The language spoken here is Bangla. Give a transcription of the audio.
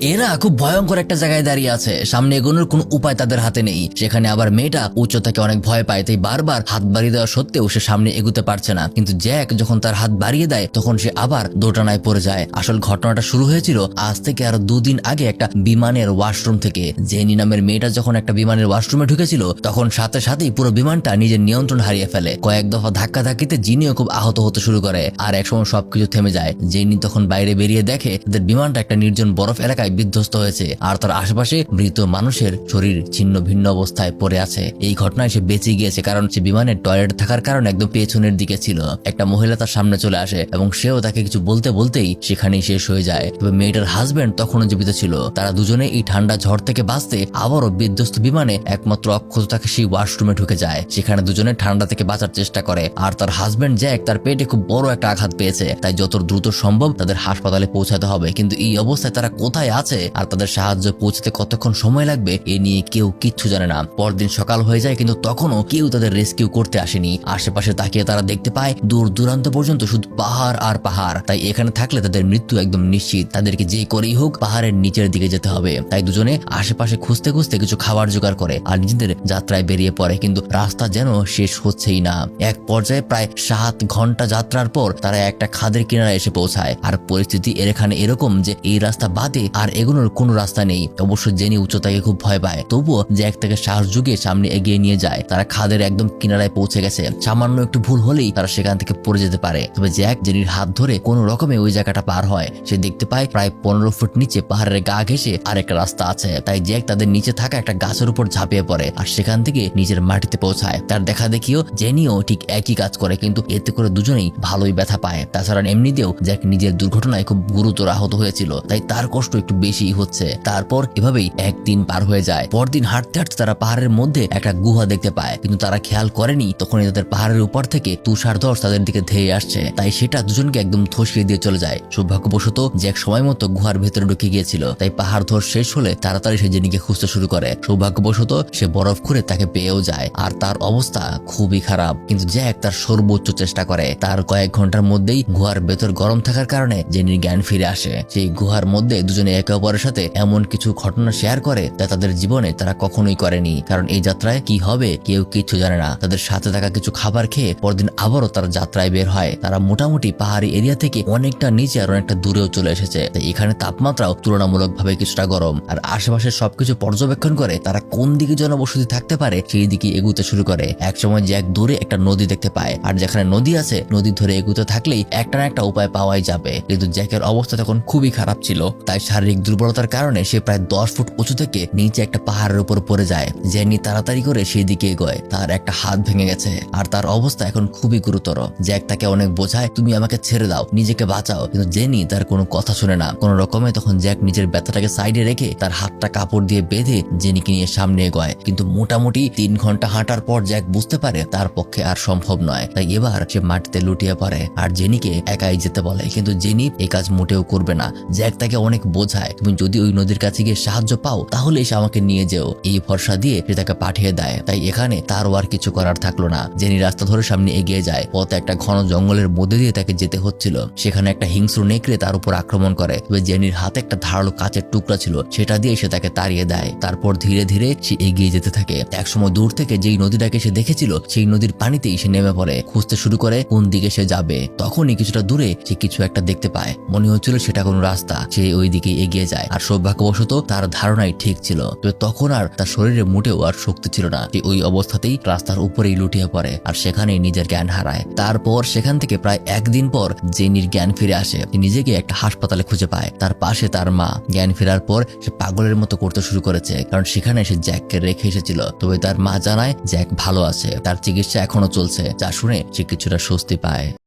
এরা খুব ভয়ঙ্কর একটা জায়গায় দাঁড়িয়ে আছে। সামনে এগোনোর কোনো উপায় তাদের হাতে নেই। সেখানে আবার মেয়েটা উচ্চতাকে অনেক ভয় পায়, তাই বারবার হাত বাড়িয়ে দেওয়া সত্ত্বেও সে সামনে এগুতে পারছে না। কিন্তু জ্যাক যখন তার হাত বাড়িয়ে দেয়, তখন সে আবার দোটানায় পড়ে যায়। আসল ঘটনাটা শুরু হয়েছিল আজ থেকে আরও দুদিন আগে একটা বিমানের ওয়াশরুম থেকে। জেনি নামের মেয়েটা যখন একটা বিমানের ওয়াশরুমে ঢুকেছিল, তখন সাথে সাথেই পুরো বিমানটা নিজের নিয়ন্ত্রণ হারিয়ে ফেলে। কয়েক দফা ধাক্কা ধাক্কিতে জিনিও খুব আহত হতে শুরু করে, আর একসময় সবকিছু থেমে যায়। জেনি তখন বাইরে বেরিয়ে দেখে তাদের বিমানটা একটা নির্জন বরফ এলাকায় বিধ্বস্ত হয়েছে আর তার আশেপাশে মৃত মানুষের শরীর ছিন্ন ভিন্ন অবস্থায় পড়ে আছে। এই ঘটনায় সে বেঁচে গিয়েছে কারণ সে বিমানের টয়লেট থাকার কারণে একদম পেছনের দিকে ছিল। একটা মহিলা তার সামনে চলে আসে এবং সেও তাকে কিছু বলতে বলতেই সেখানেই শেষ হয়ে যায়। তবে মেয়েটার হাজবেন্ড তখনও জীবিত ছিল। তারা দুজনে এই ঠান্ডা ঝড় থেকে বাঁচতে আবারও বিধ্বস্ত বিমানে একমাত্র অক্ষত তাকে সেই ওয়াশরুমে ঢুকে যায়। সেখানে দুজনে ঠান্ডা থেকে বাঁচার চেষ্টা করে। আর তার হাজবেন্ড জ্যাক তার পেটে খুব বড় একটা আঘাত পেয়েছে। তাই যত দ্রুত সম্ভব তাদের হাসপাতালে পৌঁছাতে হবে। কিন্তু এই অবস্থায় তারা কোথায় আছে আর তাদের সাহায্য পৌঁছতে কতক্ষণ সময় লাগবে, এ নিয়ে কেউ কিচ্ছু জানে না। পরদিন সকাল হয়ে যায়, কিন্তু তখনও কেউ তাদের রেস্কিউ করতে আসেনি। আশেপাশে তাকিয়ে তারা দেখতে পায়, দূর দূরান্ত পর্যন্ত শুধু পাহাড় আর পাহাড়। তাই এখানে থাকলে তাদের মৃত্যু একদম নিশ্চিত। তাদেরকে যে করেই হোক, পাহাড়ের নিচের দিকে যেতে হবে। তাই দুজনে আশেপাশে খুঁজতে খুঁজতে কিছু খাবার জোগাড় করে আর নিজেদের যাত্রায় বেরিয়ে পড়ে। কিন্তু রাস্তা যেন শেষ হচ্ছেই না। এক পর্যায়ে প্রায় সাত ঘণ্টা যাত্রার পর তারা একটা খাদের কিনারে এসে পৌঁছায়। আর পরিস্থিতি এখানে এরকম যে এই রাস্তা বাদে আর এগোনোর কোনো রাস্তা নেই। অবশ্য জেনি উচ্চতাকে খুব ভয় পায়। তবুও জ্যাক তাকে সাহস যুগিয়ে সামনে এগিয়ে নিয়ে যায়। তারা খাদের একদম কিনারায় পৌঁছে গেছে। সামান্য একটু ভুল হলেই তারা সেখান থেকে পড়ে যেতে পারে। তবে জ্যাক, জেনির হাত ধরে কোনো রকমে ওই জায়গাটা পার হয়। সে দেখতে পায় প্রায় পনেরো ফুট নিচে পাহাড়ের গা ঘেসে আর একটা রাস্তা আছে। তাই জ্যাক তাদের নিচে থাকা একটা গাছের উপর ঝাঁপিয়ে পড়ে আর সেখান থেকে নিজের মাটিতে পৌঁছায়। তার দেখা দেখিও জেনিও ঠিক একই কাজ করে, কিন্তু এতে করে দুজনেই ভালোই ব্যথা পায়। তাছাড়া এমনিতেও জ্যাক নিজের দুর্ঘটনায় খুব গুরুতর আহত হয়েছিল। তাই তার কষ্ট একটু বেশি হচ্ছে। তারপর এভাবেই একদিন পার হয়ে যায়। পরদিন হাঁটতে হাঁটতে তারা পাহাড়ের মধ্যে একটা গুহা দেখতে পায়। কিন্তু তারা খেয়াল করেনি, তখনই তাদের পাহাড়ের উপর থেকে তুষার ধস তাদের দিকে ধেয়ে আসছে। তাই সেটা দুজনকে একদম ধসিয়ে দিয়ে চলে যায়। সৌভাগ্যবশত জ্যাক সময় মতো গুহার ভেতরে ঢুকে গিয়েছিল। তাই পাহাড় ধস শেষ হলে তাড়াতাড়ি সে জেনিকে খুঁজতে শুরু করে। সৌভাগ্যবশত সে বরফ খুঁড়ে তাকে পেয়েও যায়। আর তার অবস্থা খুবই খারাপ। কিন্তু জ্যাক তার সর্বোচ্চ চেষ্টা করে। তার কয়েক ঘণ্টার মধ্যেই গুহার ভেতর গরম থাকার কারণে জেনির জ্ঞান ফিরে আসে। সেই গুহার মধ্যে দুজনে একে অপরের সাথে এমন কিছু ঘটনা শেয়ার করে যা তাদের জীবনে তারা কখনোই করেনি। কারণ এই যাত্রায় কি হবে কেউ কিচ্ছু জানে না। তাদের সাথে থাকা কিছু খাবার খেয়ে পরদিন আবারও তারা যাত্রায় বের হয়। তারা মোটামুটি পাহাড়ি এরিয়া থেকে অনেকটা নিচে আর অনেকটা দূরেও চলে এসেছে। তাই এখানে তাপমাত্রাও তুলনামূলকভাবে কিছুটা গরম। আর আশেপাশের সবকিছু পর্যবেক্ষণ করে তারা কোন দিকে জনবসতি থাকতে পারে, সেই দিকে এগুতে শুরু করে। একসময় জ্যাক দূরে একটা নদী দেখতে পায়। আর যেখানে নদী আছে, নদী ধরে এগুতে থাকলেই একটা না একটা উপায় পাওয়াই যাবে। কিন্তু জ্যাকের অবস্থা তখন খুবই খারাপ ছিল। তাই শারীরিক দুর্বলতার কারণে সে প্রায় দশ ফুট উঁচু থেকে নিচে একটা পাহাড়ের উপর পড়ে যায়। জেনি তাড়াতাড়ি করে সেই দিকে এগোয়। তার একটা হাত ভেঙে গেছে। আর তার অবস্থা এখন খুবই গুরুতর। জ্যাক তাকে অনেক বোঝায়, তুমি আমাকে ছেড়ে দাও, নিজেকে বাঁচাও। কিন্তু জেনি তার কোনো কথা শুনে না। কোনো রকমে তখন জ্যাক নিজের ব্যথাটাকে সাইডে রেখে তার হাতটা কাপড় দিয়ে বেঁধে জেনিকে নিয়ে সামনে এগোয়। কিন্তু মোটামুটি তিন ঘণ্টা হাঁটার পর জ্যাক বুঝতে পারে তার পক্ষে আর সম্ভব নয়। তাই এবার সে মাটিতে লুটিয়ে পড়ে। আর জেনিকে একাই যেতে বলে। কিন্তু জেনি এই কাজ মোটেও করবে না। জ্যাক তাকে অনেক বোঝায়। তুমি যদি ওই নদীর কাছে গিয়ে সাহায্য পাও, তাহলে এসে আমাকে নিয়ে যেও। এই ভরসা দিয়ে সে তাকে পাঠিয়ে দেয়। তাই এখানে তারও আর কিছু করার থাকল না। জেনি রাস্তা ধরে সামনে এগিয়ে যায়, পথে একটা ঘন জঙ্গলের মধ্যে দিয়ে তাকে যেতে হচ্ছিল। সেখানে একটা হিংস্র নেকড়ে তার উপর আক্রমণ করে। তবে জেনির হাতে একটা ধারালো কাচের টুকরা ছিল। সেটা দিয়ে সে তাকে তাড়িয়ে দেয়। তারপর ধীরে ধীরে সে এগিয়ে যেতে থাকে। একসময় দূর থেকে যেই নদীটাকে সে দেখেছিল, সেই নদীর পানিতেই সে নেমে পড়ে। খুঁজতে শুরু করে কোন দিকে সে যাবে। তখনই কিছুটা দূরে সে কিছু একটা দেখতে পায়। মনে হচ্ছিল সেটা কোনো রাস্তা। সে ওই দিকে এগিয়ে যায়। আর সৌভাগ্যবশত তার ধারণাই ঠিক ছিল। তবে তখন আর তার শরীরে মোটেও আর শক্তি ছিল না। ওই অবস্থাতেই রাস্তার উপরেই লুটিয়ে পড়ে আর সেখানেই নিজের জ্ঞান হারায়। তারপর সেখান থেকে প্রায় একদিন পর জেনির জ্ঞান ফিরে আসে। নিজেকে একটা হাসপাতালে খুঁজে পায়। তার পাশে তার মা। জ্ঞান ফেরার পর সে পাগলের মতো করতে শুরু করেছে। কারণ সেখানে সে জ্যাককে রেখে এসেছিল। তবে তার মা জানায় জ্যাক ভালো আছে। তার চিকিৎসা এখনও চলছে। যা শুনে সে কিছুটা স্বস্তি পায়।